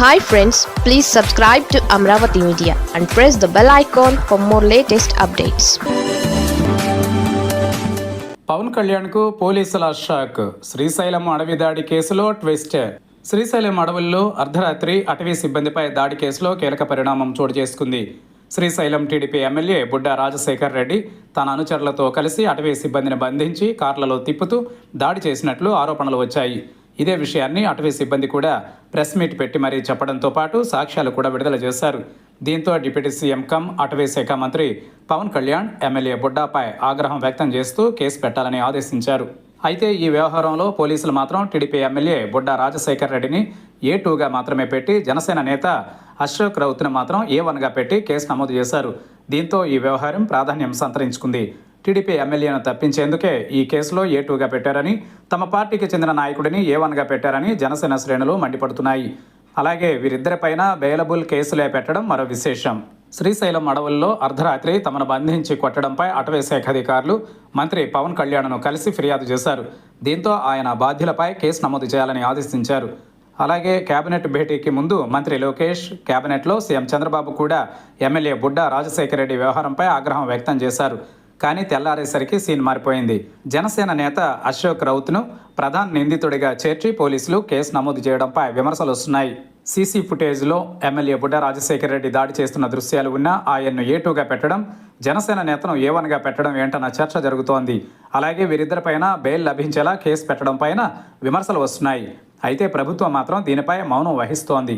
Hi friends please subscribe to Amaravati media and press the bell icon for more latest updates Pavan కళ్యాణ్కు పోలీసుల shock. Srisailam అడవి దాడి కేసులో twist. Srisailam అడవుల్లో అర్ధరాత్రి అటవీ సిబ్బందిపై దాడి కేసులో కీలక పరిణామం చోటు చేసుకుంది. శ్రీశైలం టీడీపీ ఎమ్మెల్యే బుడ్డా రాజశేఖర్ రెడ్డి తన అనుచరులతో కలిసి అటవీ సిబ్బందిని బంధించి కార్లలో తిప్పుతూ దాడి చేసినట్లు ఆరోపణలు వచ్చాయి. ఇదే విషయాన్ని అటవీ సిబ్బంది కూడా ప్రెస్ మీట్ పెట్టి మరీ చెప్పడంతో పాటు సాక్ష్యాలు కూడా విడుదల చేశారు. దీంతో డిప్యూటీ సీఎం కమ్ అటవీ శాఖ మంత్రి పవన్ కళ్యాణ్ ఎమ్మెల్యే బుడ్డాపై ఆగ్రహం వ్యక్తం చేస్తూ కేసు పెట్టాలని ఆదేశించారు. అయితే ఈ వ్యవహారంలో పోలీసులు మాత్రం టీడీపీ ఎమ్మెల్యే బుడ్డా రాజశేఖర్ రెడ్డిని ఏ టూగా మాత్రమే పెట్టి జనసేన నేత అశోక్ రౌత్ను మాత్రం ఏ వన్గా పెట్టి కేసు నమోదు చేశారు. దీంతో ఈ వ్యవహారం ప్రాధాన్యం సంతరించుకుంది. టీడీపీ ఎమ్మెల్యేను తప్పించేందుకే ఈ కేసులో ఏ టూగా పెట్టారని తమ పార్టీకి చెందిన నాయకుడిని ఏ వన్గా పెట్టారని జనసేన శ్రేణులు మండిపడుతున్నాయి. అలాగే వీరిద్దరిపైన బెయిలబుల్ కేసులే పెట్టడం మరో విశేషం. శ్రీశైలం అడవుల్లో అర్ధరాత్రి తమను బంధించి కొట్టడంపై అటవీశాఖ అధికారులు మంత్రి పవన్ కళ్యాణ్ను కలిసి ఫిర్యాదు చేశారు. దీంతో ఆయన బాధ్యులపై కేసు నమోదు చేయాలని ఆదేశించారు. అలాగే కేబినెట్ భేటీకి ముందు మంత్రి లోకేష్ కేబినెట్లో సీఎం చంద్రబాబు కూడా ఎమ్మెల్యే బుడ్డా రాజశేఖర రెడ్డి వ్యవహారంపై ఆగ్రహం వ్యక్తం చేశారు. కానీ తెల్లారేసరికి సీన్ మారిపోయింది. జనసేన నేత అశోక్ రౌత్ను ప్రధాన నిందితుడిగా చేర్చి పోలీసులు కేసు నమోదు చేయడంపై విమర్శలు వస్తున్నాయి. సీసీ ఫుటేజ్లో ఎమ్మెల్యే బుడ్డ రాజశేఖర రెడ్డి దాడి చేస్తున్న దృశ్యాలు ఉన్నా ఆయన్ను ఏ టూగా పెట్టడం జనసేన నేతను ఏ వన్గా పెట్టడం ఏంటన్న చర్చ జరుగుతోంది. అలాగే వీరిద్దరిపైన బెయిల్ లభించేలా కేసు పెట్టడం పైన విమర్శలు వస్తున్నాయి. అయితే ప్రభుత్వం మాత్రం దీనిపై మౌనం వహిస్తోంది.